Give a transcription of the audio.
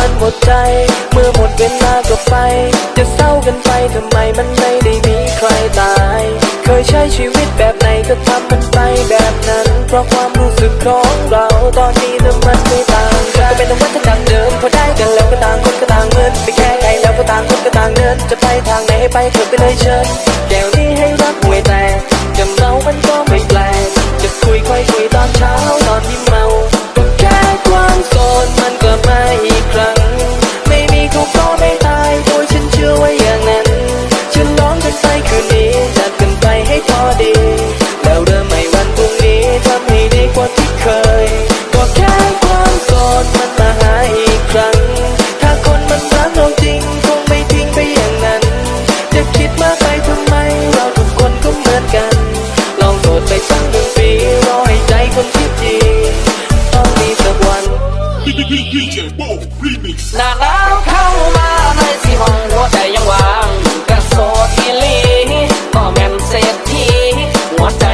มันหมดใจ เมื่อหมดเวลาก็ไป จะเศร้ากันไปทำไมมันไม่ได้มีใครตาย เคยใช้ชีวิตแบบไหนก็ทำมันไปแบบนั้น เพราะความรู้สึกของเราตอนนี้นั้นมันไม่ต่างกันก็เป็นธรรมะทางเดิมพอได้กันแล้วก็ต่างคนก็ต่างเงินไปแค่ไหนแล้วก็ต่างคนก็ต่างเดินจะไปทางไหนให้ไปเถอะไปเลยเชิญแก้วนี้ให้รักหวยแตกจะเมามันก็ไม่แปลก DJ Bo Remix หน้าหนาวเข้ามาในสิห้องหัวใจยังว่างกระโสดอีหลีก็แม่นเศรษฐีหัวใจ